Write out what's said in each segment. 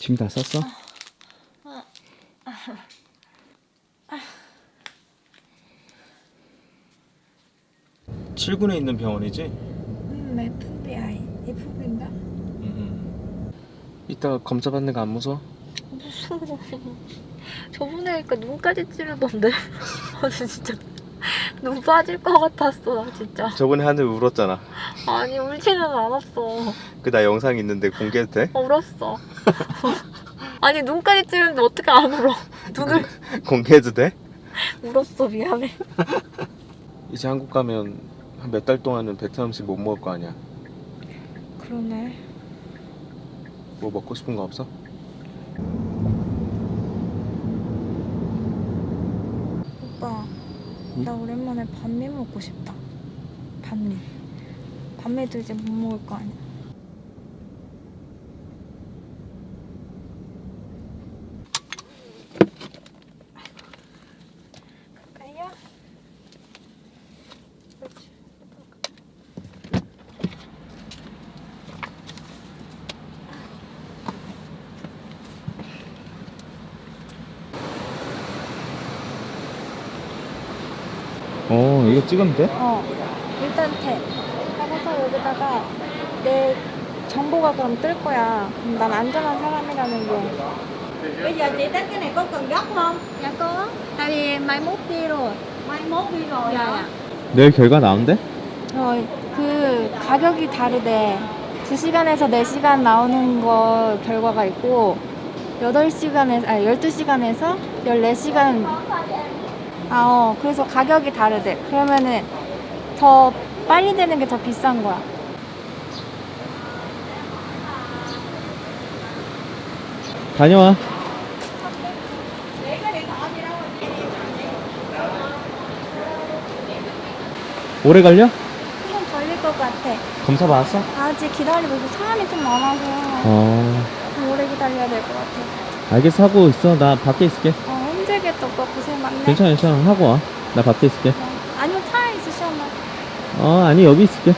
짐 다 쌌어? 칠군에 있는 병원이지? 음, FBI. FB인가? 음. 이따 검사 받는 거 안 무서워? 무서워. 저번에 하니까 눈까지 찌르던데. 아, 진짜. 눈 빠질 것 같았어, 나 진짜. 저번에 하늘 울었잖아. 아니, 울지는 않았어. 그 나 영상 있는데 공개해도 돼? 울었어. 아니, 눈까지 찌르는데 어떻게 안 울어? 눈을 공개해도 돼? 울었어, 미안해. 이제 한국 가면 한 몇 달 동안은 베트남 음식 못 먹을 거 아니야. 그러네. 뭐 먹고 싶은 거 없어? 오빠, 응? 나 오랜만에 반미 먹고 싶다. 반미. 반미도 이제 못 먹을 거 아니야. 그렇지. 어, 이거 찍으면 돼? 어, 일단 탭. 하고서 여기다가 내 정보가 그럼 뜰 거야. 그럼 난 안전한 사람이라는 게. Bây giờ chị test cái này có cần gấp không? Dạ có. Tại vì mai mốt đi rồi. Mai mốt đi rồi Dạ, hả? 내일 결과 나온대? 어, 그 가격이 다르대. 2시간에서 4시간 나오는 거 결과가 있고 8시간에 아 12시간에서 14시간 아, 어. 그래서 가격이 다르대. 그러면은 더 빨리 되는 게 더 비싼 거야. 다녀와. 오래 걸려? 조금 걸릴 것 같아. 검사 받았어? 아직 기다리고 있고 사람이 좀 많아서 어, 좀 오래 기다려야 될 것 같아. 알겠어. 하고 있어. 나 밖에 있을게. 어, 힘들겠다. 오빠 고생 많네. 괜찮아, 괜찮아. 하고 와. 나 밖에 있을게. 어, 아니면 차에 있으셔. 뭐. 어, 아니, 여기 있을게.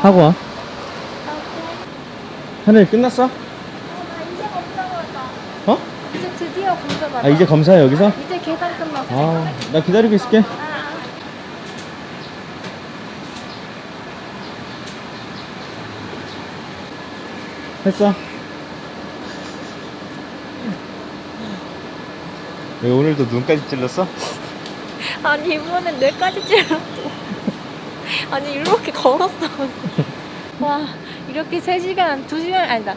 하고 와. 하늘 끝났어? 나 이제 검사 받아. 어? 이제 드디어 검사 받아. 아, 이제 검사야, 여기서? 이제 계산 끝났어. 아, 나 기다리고 있을게. 아, 했어. 왜 오늘도 눈까지 찔렀어? 아. 아니 이번엔 뇌까지 찔렀어. 아니 이렇게 걸었어. 와 이렇게 3시간, 2시간 아니다.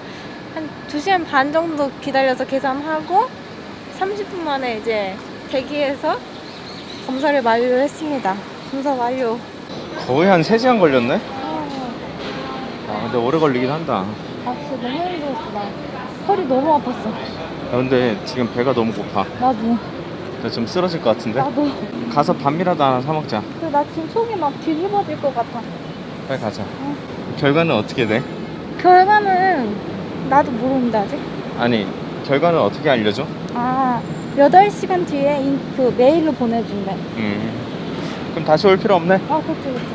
한 2시간 반 정도 기다려서 계산하고 30분 만에 이제 대기해서 검사를 완료했습니다. 검사 완료. 거의 한 3시간 걸렸네? 아, 아, 근데 오래 걸리긴 한다. 아 진짜 너무 힘들었어 나. 허리 너무 아팠어. 야, 근데 지금 배가 너무 고파. 나도. 나좀 쓰러질 것 같은데? 나도. 가서 반미라도 하나 사 먹자. 근데 나 지금 속이 막 뒤집어질 것 같아. 빨리 가자. 결과는 어떻게 돼? 결과는 나도 모르는데 아직. 아니, 결과는 어떻게 알려줘? 아, 8시간 뒤에 인, 그 메일로 보내준대. 음. 그럼 다시 올 필요 없네? 아, 그치, 그치.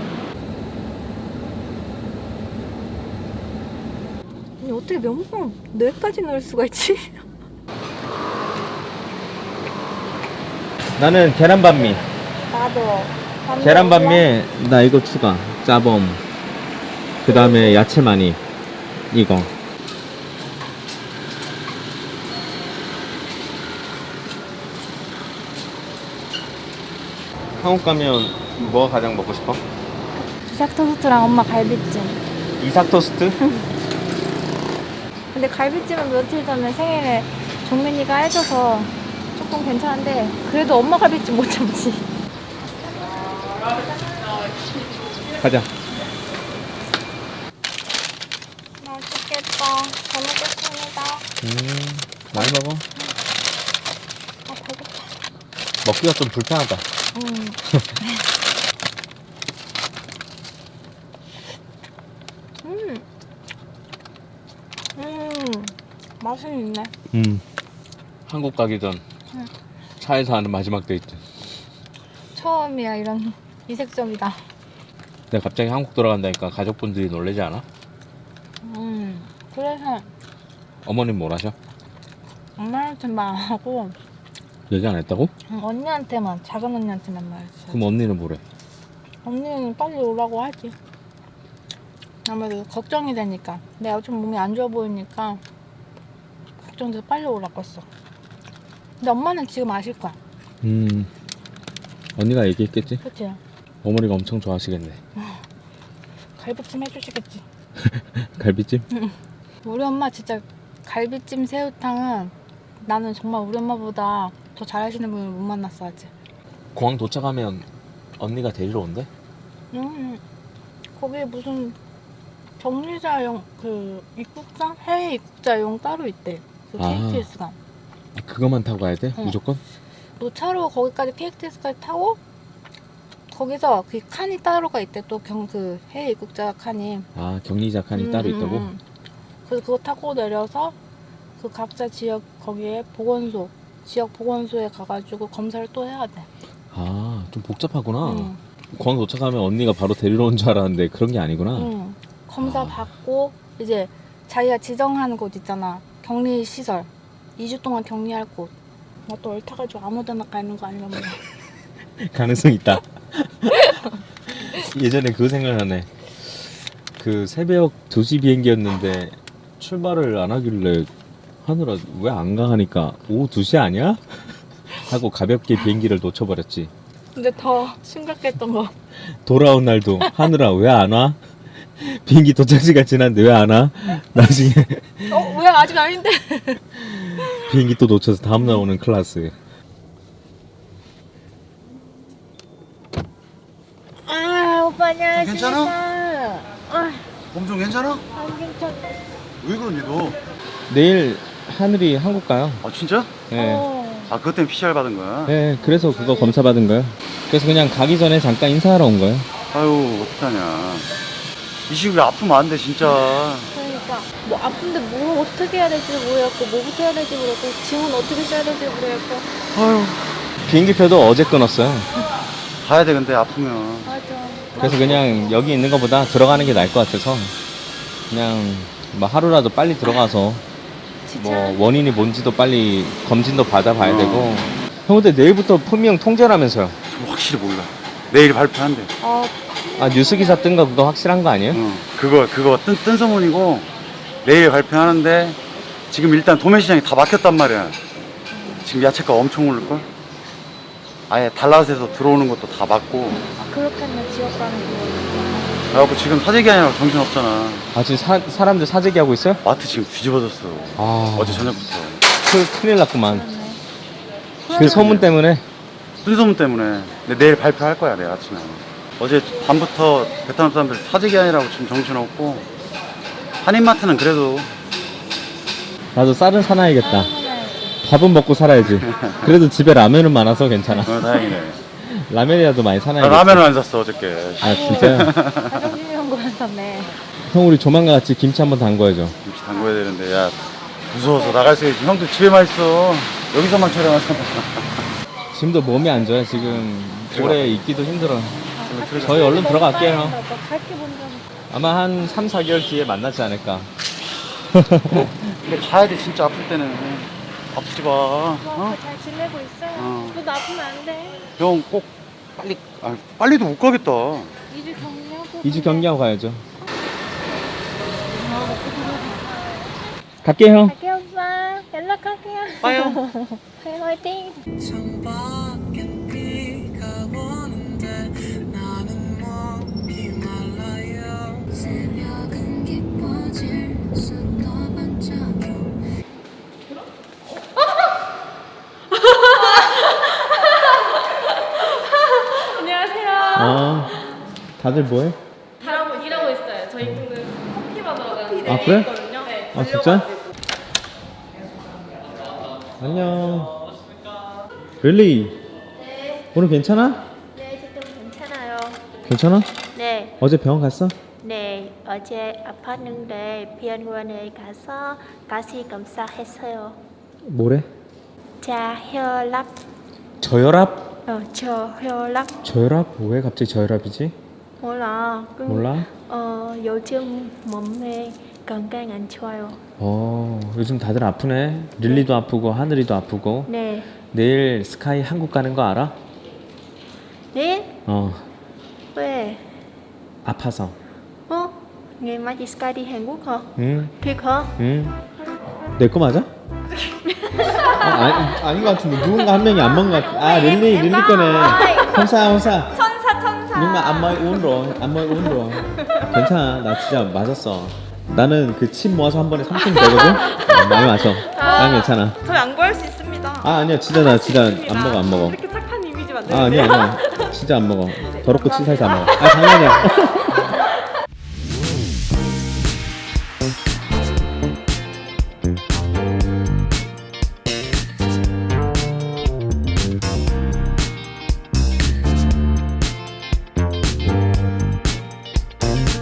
아니, 어떻게 면봉 뇌까지 넣을 수가 있지? 나는 계란 반미. 나도. 계란 반미에 나 이거 추가. 짜범. 그 다음에 야채 많이. 이거. 한국 가면 뭐 가장 먹고 싶어? 이삭 토스트랑 엄마 갈비찜. 이삭 토스트? 근데 갈비찜은 며칠 전에 생일에 종민이가 해줘서 조금 괜찮은데 그래도 엄마 갈비찜 못 참지. 가자. 맛있겠다. 잘 먹겠습니다. 음, 많이 먹어. 아, 배고파. 먹기가 좀 불편하다. 음. 음. 음. 맛은 있네. 음. 한국 가기 전 응. 차에서 하는 마지막 데이트. 처음이야 이런 이색적이다. 내가 갑자기 한국 돌아간다니까 가족분들이 놀라지 않아? 음. 그래서 어머님 뭘 하셔? 엄마한테만 안 하고 얘기 안 했다고? 응, 언니한테만 작은 언니한테만 말했어. 그럼 언니는 뭐래? 언니는 빨리 오라고 하지. 아무래도 걱정이 되니까 내가 좀 몸이 안 좋아 보이니까 걱정돼서 빨리 오라고 했어. 근데 엄마는 지금 아실 거야. 음 언니가 얘기했겠지? 그치? 어머니가 엄청 좋아하시겠네 갈비찜 해주시겠지. 갈비찜? 우리 엄마 진짜 갈비찜 새우탕은 나는 정말 우리 엄마보다 더 잘하시는 분을 못 만났어 아직. 공항 도착하면 언니가 데리러 온대? 음, 거기에 무슨 정류자용 그 입국자 해외 입국자용 따로 있대. 그 아. KTX가. 아, 그거만 타고 가야 돼? 응. 무조건? 너 차로 거기까지 KTX까지 타고 거기서 그 칸이 따로가 있대. 또 경 그 해외 입국자 칸이. 아 격리자 칸이 음, 따로 음, 있다고? 음. 그래서 그거 타고 내려서 그 각자 지역 거기에 보건소 지역 보건소에 가가지고 검사를 또 해야 돼. 아 좀 복잡하구나 응. 공항 도착하면 언니가 바로 데리러 온 줄 알았는데 그런 게 아니구나 응. 검사 아. 받고 이제 자기가 지정하는 곳 있잖아. 격리 시설. 2주 동안 격리할 곳. 뭐또 옳다가지고 아무 데나 가는 거 아니면 뭐. 가능성 있다 예전에 그거 생각나네 그 새벽 2시 비행기였는데 출발을 안 하길래 하느라 왜 안 가 하니까 오후 2시 아니야? 하고 가볍게 비행기를 놓쳐버렸지 근데 더 심각했던 거. 돌아온 날도 하느라 왜 안 와? 비행기 도착 시간 지났는데 왜 안 와? 나중에 어? 왜 아직 아닌데? 비행기 또 놓쳐서 다음날 오는 클래스 아 오빠 안녕하십니까. 괜찮아? 아, 몸좀 괜찮아? 안 괜찮아. 왜 그러니 너? 내일 하늘이 한국 가요 아 진짜? 네. 어. 아 그것 때문에 PCR 받은 거야? 네, 그래서 그거 검사 받은 거예요. 그래서 그냥 가기 전에 잠깐 인사하러 온 거예요. 아유 어떡하냐 이 시국에 아프면 안 돼 진짜 그러니까 뭐 아픈데 뭘 어떻게 해야 될지 모르겠고 뭐부터 해야 될지 모르겠고 짐은 어떻게 써야 될지 모르겠고 아유 비행기표도 어제 끊었어요. 가야 돼 근데 아프면 맞아 그래서 그냥 여기 있는 것보다 들어가는 게 나을 것 같아서 그냥 뭐 하루라도 빨리 들어가서 뭐 원인이 뭔지도 빨리 검진도 받아봐야 어. 되고. 형 근데 내일부터 품명 통제라면서요. 저 확실히 몰라 내일 발표한대 어, 아 뉴스 기사 뜬 거 그거 확실한 거 아니에요? 어, 그거 그거 뜬, 뜬 소문이고 내일 발표하는데 지금 일단 도매시장이 다 막혔단 말이야. 지금 야채가 엄청 오를걸? 아예 달라스에서 들어오는 것도 다 막고. 아, 그렇겠네. 지역 가는 거. 그래갖고 지금 사재기 아니라고 정신없잖아. 아 지금 사, 사람들 사재기 하고 있어요? 마트 지금 뒤집어졌어. 아. 어제 저녁부터. 큰- 큰일 났구만. 그 소문 때문에? 뜬 소문 때문에? 근데 내일 발표할 거야 내일 아침에. 어제 밤부터 베트남 사람들 사재기 아니라고 지금 정신없고 한인마트는 그래도 나도 쌀은 사놔야겠다. 밥은 먹고 살아야지. 그래도 집에 라면은 많아서 괜찮아. 어, 다행이네 라면이라도 많이 나 사놔야겠다. 라면을 안 샀어 어저께 아 진짜요? 가족님이 온 거였었네 형 우리 조만간 같이 김치 한번 담궈야죠. 김치 담궈야 되는데 야 무서워서 나갈 수 있지 형도 집에만 있어 여기서만 촬영하잖아 지금도 몸이 안 좋아요. 지금. 오래 있기도 힘들어. 저희 얼른 들어갈게요. 갈게 아마 한 3, 4개월 뒤에 만나지 않을까. 근데 가야 돼 진짜 아플 때는 아프지 마 어? 잘 지내고 있어요 어. 너도 아프면 안 돼 형 꼭 빨리 아 빨리도 못 가겠다 2주 격리하고 2주 경기하고 가야죠. 갈게요 형. 갈게 오빠 연락할게요 빠요 네, 화이팅 다들 뭐해? 일하고, 일하고 있어요. 저희 분은 커피 받으러 가는데 아, 그래? 있거든요. 네. 아 진짜? 안녕. 릴리. 오늘 괜찮아? 네, 지금 괜찮아요. 괜찮아? 네, 어제 병원 갔어? 네, 어제 아팠는데 병원에 가서 가시 검사했어요. 뭐래? 자 혈압, 저혈압? 어, 저 혈압 저혈압? 왜 갑자기 저혈압이지? 몰라. 그, 몰라? 어, 요즘 몸에 건강 안 좋아요. 어, 요즘 다들 아프네. 릴리도 아프고 하늘이도 아프고. 네. 내일 스카이 한국 가는 거 알아? 네? 어, 왜? 아파서. 어? ngày mai chị Sky đi Hàn Quốc hả? 응, Thiệt hả? 응. 내 거 맞아? 아, 아니, 아닌 것 같은데 누군가 한 명이 안 먹은 것 같아. 아, 릴리, 릴리 거네. homsa. 천사 rồi, anh mới uống rồi. 괜찮아, 나 진짜 맞았어. 나는 그 침 모아서 한 번에 3층 되거든? 어, 많이 마셔. 난 괜찮아. 저 양보할 수 있습니다. 아, 아니야, 진짜 나 진짜 안 먹어, 안 먹어. 이렇게 착한 이미지 만들고. 아, 아니야, 아니야. 진짜 안 먹어. 더럽고 치사해서 안 먹어. 아, 장난이야.